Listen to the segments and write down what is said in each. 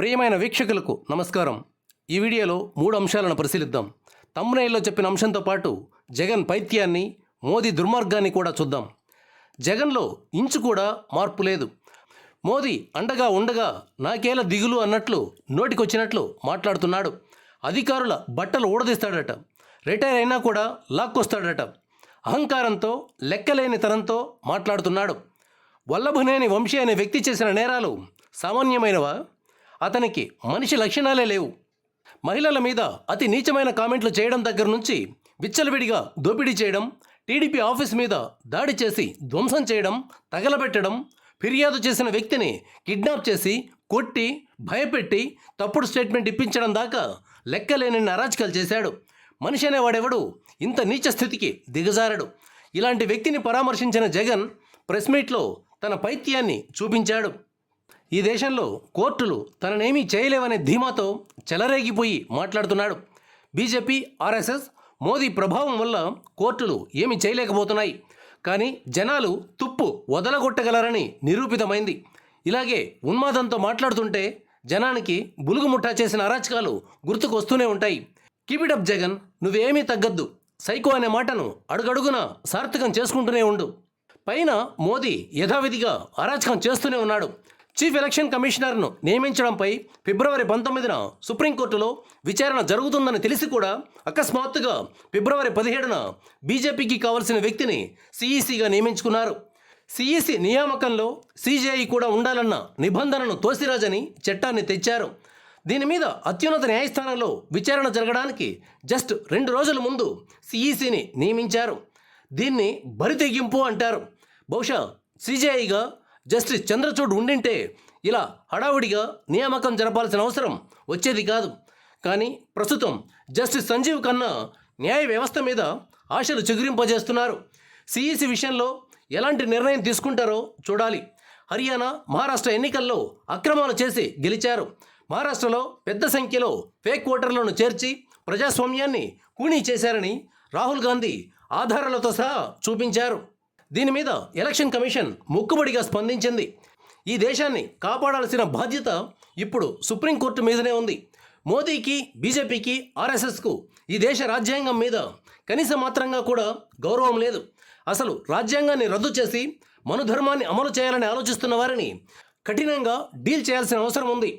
ప్రియమైన వీక్షకులకు నమస్కారం. ఈ వీడియోలో మూడు అంశాలను పరిశీలిద్దాం. తమ్మునేల్లో చెప్పిన అంశంతో పాటు జగన్ పైత్యాన్ని మోదీ దుర్మార్గాన్ని కూడా చూద్దాం. జగన్లో ఇంచు కూడా మార్పు లేదు. మోదీ అండగా ఉండగా నాకేలా దిగులు అన్నట్లు నోటికొచ్చినట్లు మాట్లాడుతున్నాడు. అధికారుల బట్టలు ఊడదీస్తాడట. రిటైర్ అయినా కూడా లాక్కొస్తాడట. అహంకారంతో లెక్కలేని తనంతో మాట్లాడుతున్నాడు. వల్లభనేని వంశీ అనే వ్యక్తి చేసిన నేరాలు సామాన్యమైనవా? అతనికి మనిషి లక్షణాలే లేవు. మహిళల మీద అతి నీచమైన కామెంట్లు చేయడం దగ్గర నుంచి విచ్చలవిడిగా దోపిడీ చేయడం టీడీపీ ఆఫీస్ మీద దాడి చేసి ధ్వంసం చేయడం తగలబెట్టడం ఫిర్యాదు చేసిన వ్యక్తిని కిడ్నాప్ చేసి కొట్టి భయపెట్టి తప్పుడు స్టేట్మెంట్ ఇప్పించడం దాకా లెక్కలేని అరాచకాలు చేశాడు. మనిషి అనేవాడెవడు ఇంత నీచ స్థితికి దిగజారడు. ఇలాంటి వ్యక్తిని పరామర్శించిన జగన్ ప్రెస్ మీట్లో తన పైత్యాన్ని చూపించాడు. ఈ దేశంలో కోర్టులు తననేమీ చేయలేవనే ధీమాతో చెలరేగిపోయి మాట్లాడుతున్నాడు. బీజేపీ ఆర్ఎస్ఎస్ మోదీ ప్రభావం వల్ల కోర్టులు ఏమీ చేయలేకపోతున్నాయి. కానీ జనాలు తుప్పు వదలగొట్టగలరని నిరూపితమైంది. ఇలాగే ఉన్మాదంతో మాట్లాడుతుంటే జనానికి బులుగుముఠా చేసిన అరాచకాలు గుర్తుకొస్తూనే ఉంటాయి. కీపిడప్ జగన్ నువ్వేమీ తగ్గద్దు. సైకో అనే మాటను అడుగడుగున సార్థకం చేసుకుంటూనే ఉండు. పైన మోదీ యథావిధిగా అరాచకం చేస్తూనే ఉన్నాడు. చీఫ్ ఎలక్షన్ కమిషనర్ను నియమించడంపై ఫిబ్రవరి పంతొమ్మిదిన సుప్రీంకోర్టులో విచారణ జరుగుతుందని తెలిసి కూడా అకస్మాత్తుగా ఫిబ్రవరి పదిహేడున బీజేపీకి కావలసిన వ్యక్తిని సిఈసిగా నియమించుకున్నారు. సిఈసి నియామకంలో సీజేఐ కూడా ఉండాలన్న నిబంధనను తోసిరాజని చట్టాన్ని తెచ్చారు. దీని మీద అత్యున్నత న్యాయస్థానంలో విచారణ జరగడానికి జస్ట్ రెండు రోజుల ముందు సిఈసిని నియమించారు. దీన్ని బరితెగింపు అంటారు. బహుశా సిజేఐగా జస్టిస్ చంద్రచూడ్ ఉండింటే ఇలా హడావుడిగా నియామకం జరపాల్సిన అవసరం వచ్చేది కాదు. కానీ ప్రస్తుతం జస్టిస్ సంజీవ్ ఖన్నా న్యాయ వ్యవస్థ మీద ఆశలు చిగురింపజేస్తున్నారు. సిఈసి విషయంలో ఎలాంటి నిర్ణయం తీసుకుంటారో చూడాలి. హర్యానా మహారాష్ట్ర ఎన్నికల్లో అక్రమాలు చేసి గెలిచారు. మహారాష్ట్రలో పెద్ద సంఖ్యలో ఫేక్ ఓటర్లను చేర్చి ప్రజాస్వామ్యాన్ని కూనీ చేశారని రాహుల్ గాంధీ ఆధారాలతో సహా చూపించారు. దీని మీద ఎలక్షన్ కమిషన్ మొక్కుబడిగా స్పందించింది. ఈ దేశాన్ని కాపాడాల్సిన బాధ్యత ఇప్పుడు సుప్రీంకోర్టు మీదనే ఉంది. మోదీకి బీజేపీకి ఆర్ఎస్ఎస్కు ఈ దేశ రాజ్యాంగం మీద కనీస మాత్రంగా కూడా గౌరవం లేదు. అసలు రాజ్యాంగాన్ని రద్దు చేసి మనుధర్మాన్ని అమలు చేయాలని ఆలోచిస్తున్న వారిని కఠినంగా డీల్ చేయాల్సిన అవసరం ఉంది.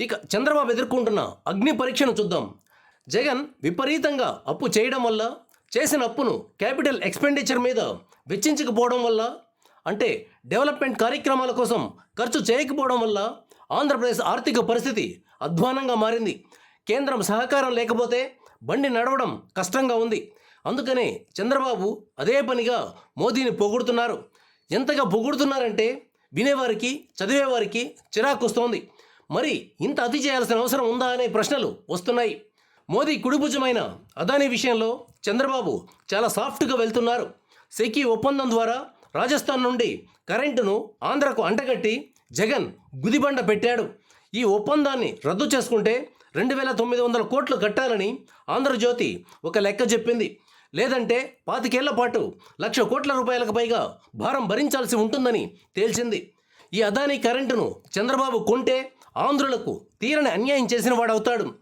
ఇక చంద్రబాబు ఎదుర్కొంటున్న అగ్ని పరీక్షను చూద్దాం. జగన్ విపరీతంగా అప్పు చేయడం వల్ల చేసిన అప్పును క్యాపిటల్ ఎక్స్పెండిచర్ మీద వెచ్చించకపోవడం వల్ల అంటే డెవలప్మెంట్ కార్యక్రమాల కోసం ఖర్చు చేయకపోవడం వల్ల ఆంధ్రప్రదేశ్ ఆర్థిక పరిస్థితి అధ్వానంగా మారింది. కేంద్రం సహకారం లేకపోతే బండి నడవడం కష్టంగా ఉంది. అందుకనే చంద్రబాబు అదే పనిగా మోదీని పొగుడుతున్నారు. ఎంతగా పొగుడుతున్నారంటే వినేవారికి చదివేవారికి చిరాకు వస్తోంది. మరి ఇంత అతి చేయాల్సిన అవసరం ఉందా అనే ప్రశ్నలు వస్తున్నాయి. మోదీ కుడిభుజమైన అదానీ విషయంలో చంద్రబాబు చాలా సాఫ్ట్గా వెళ్తున్నారు. సెకీ ఒప్పందం ద్వారా రాజస్థాన్ నుండి కరెంటును ఆంధ్రకు అంటగట్టి జగన్ గుదిబండ పెట్టాడు. ఈ ఒప్పందాన్ని రద్దు చేసుకుంటే రెండు వేల తొమ్మిది వందల కోట్లు కట్టాలని ఆంధ్రజ్యోతి ఒక లెక్క చెప్పింది. లేదంటే పాతికేళ్ళ పాటు లక్ష కోట్ల రూపాయలకు పైగా భారం భరించాల్సి ఉంటుందని తేల్చింది. ఈ అదానీ కరెంటును చంద్రబాబు కొంటే ఆంధ్రులకు తీరని అన్యాయం చేసిన వాడవుతాడు.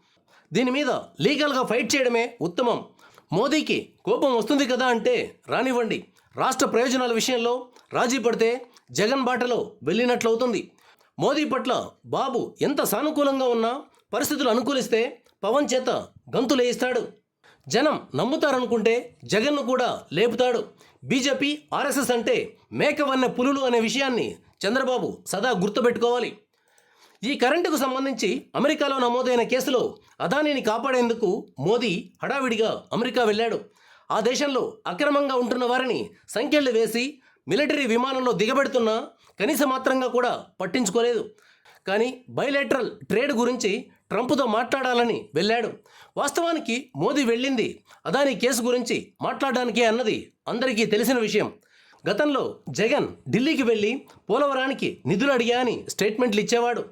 దీని మీద లీగల్గా ఫైట్ చేయడమే ఉత్తమం. మోదీకి కోపం వస్తుంది కదా అంటే రానివ్వండి. రాష్ట్ర ప్రయోజనాల విషయంలో రాజీ పడితే జగన్ బాటలో వెళ్ళినట్లవుతుంది. మోదీ పట్ల బాబు ఎంత సానుకూలంగా ఉన్నా పరిస్థితులు అనుకూలిస్తే పవన్ చేత గంతులేయిస్తాడు జనం నమ్ముతారనుకుంటే జగన్ను కూడా లేపుతాడు. బీజేపీ ఆర్ఎస్ఎస్ అంటే మేకవన్న పులులు అనే విషయాన్ని చంద్రబాబు సదా గుర్తుపెట్టుకోవాలి. ఈ కరెంటుకు సంబంధించి అమెరికాలో నమోదైన కేసులో అదానీని కాపాడేందుకు మోదీ హడావిడిగా అమెరికా వెళ్ళాడు. ఆ దేశంలో అక్రమంగా ఉంటున్న వారిని సంఖ్యలు వేసి మిలిటరీ విమానంలో దిగబెడుతున్నా కనీస మాత్రంగా కూడా పట్టించుకోలేదు. కానీ బైలేటరల్ ట్రేడ్ గురించి ట్రంప్తో మాట్లాడాలని వెళ్ళాడు. వాస్తవానికి మోదీ వెళ్ళింది అదాని కేసు గురించి మాట్లాడడానికే అన్నది అందరికీ తెలిసిన విషయం. గతంలో జగన్ ఢిల్లీకి వెళ్ళి పోలవరానికి నిధులు అడిగా అని స్టేట్మెంట్లు ఇచ్చేవాడు.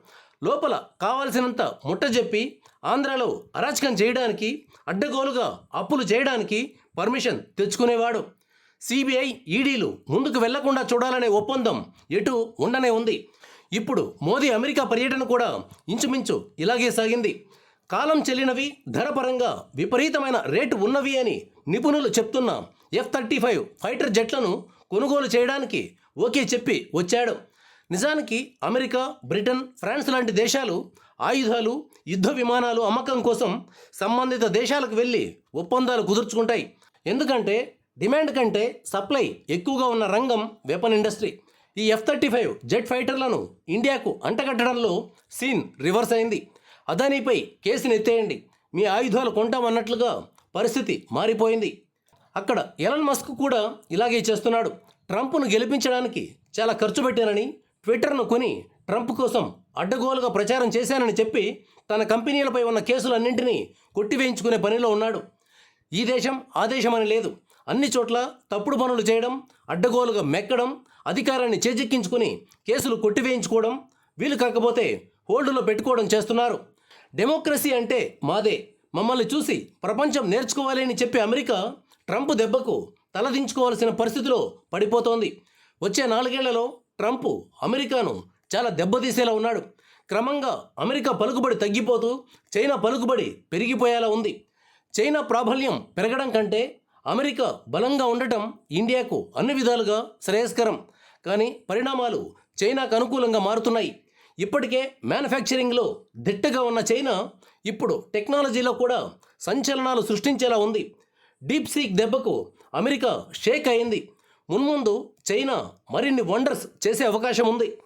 లోపల కావాల్సినంత ముట్టజెప్పి ఆంధ్రాలో అరాచకం చేయడానికి అడ్డగోలుగా అప్పులు చేయడానికి పర్మిషన్ తెచ్చుకునేవాడు. సిబిఐ ఈడీలు ముందుకు వెళ్ళకుండా చూడాలనే ఒప్పందం ఎటు ఉండనే ఉంది. ఇప్పుడు మోదీ అమెరికా పర్యటన కూడా ఇంచుమించు ఇలాగే సాగింది. కాలం చెల్లినవి ధరపరంగా విపరీతమైన రేటు ఉన్నవి అని నిపుణులు చెప్తున్న ఎఫ్ థర్టీ ఫైవ్ ఫైటర్ జెట్లను కొనుగోలు చేయడానికి ఓకే చెప్పి వచ్చాడు. నిజానికి అమెరికా బ్రిటన్ ఫ్రాన్స్ లాంటి దేశాలు ఆయుధాలు యుద్ధ విమానాలు అమ్మకం కోసం సంబంధిత దేశాలకు వెళ్ళి ఒప్పందాలు కుదుర్చుకుంటాయి. ఎందుకంటే డిమాండ్ కంటే సప్లై ఎక్కువగా ఉన్న రంగం వెపన్ ఇండస్ట్రీ. ఈ ఎఫ్ థర్టీ ఫైవ్ జెట్ ఫైటర్లను ఇండియాకు అంటగట్టడంలో సీన్ రివర్స్ అయింది. అదానీపై కేసును ఎత్తేయండి. మీ ఆయుధాలు కొంటామన్నట్లుగా పరిస్థితి మారిపోయింది. అక్కడ ఎలన్ మస్క్ కూడా ఇలాగే చేస్తున్నాడు. ట్రంప్ను గెలిపించడానికి చాలా ఖర్చు పెట్టానని ట్విట్టర్ను కొని ట్రంప్ కోసం అడ్డగోలుగా ప్రచారం చేశానని చెప్పి తన కంపెనీలపై ఉన్న కేసులన్నింటినీ కొట్టివేయించుకునే పనిలో ఉన్నాడు. ఈ దేశం ఆ దేశం అని లేదు. అన్ని చోట్ల తప్పుడు పనులు చేయడం అడ్డగోలుగా మెక్కడం అధికారాన్ని చేజిక్కించుకుని కేసులు కొట్టివేయించుకోవడం వీలు కాకపోతే హోల్డులో పెట్టుకోవడం చేస్తున్నారు. డెమోక్రసీ అంటే మాదే. మమ్మల్ని చూసి ప్రపంచం నేర్చుకోవాలి అని చెప్పి అమెరికా ట్రంప్ దెబ్బకు తలదించుకోవాల్సిన పరిస్థితిలో పడిపోతోంది. వచ్చే నాలుగేళ్ళలో ట్రంప్ అమెరికాను చాలా దెబ్బతీసేలా ఉన్నాడు. క్రమంగా అమెరికా పలుకుబడి తగ్గిపోతూ చైనా పలుకుబడి పెరిగిపోయేలా ఉంది. చైనా ప్రాబల్యం పెరగడం కంటే అమెరికా బలంగా ఉండటం ఇండియాకు అన్ని విధాలుగా శ్రేయస్కరం. కానీ పరిణామాలు చైనాకు అనుకూలంగా మారుతున్నాయి. ఇప్పటికే మ్యానుఫ్యాక్చరింగ్లో దిట్టగా ఉన్న చైనా ఇప్పుడు టెక్నాలజీలో కూడా సంచలనాలు సృష్టించేలా ఉంది. డీప్ సీక్ దెబ్బకు అమెరికా షేక్ అయింది. మున్ముందు చైనా మరిన్ని వండర్స్ చేసే అవకాశం ఉంది.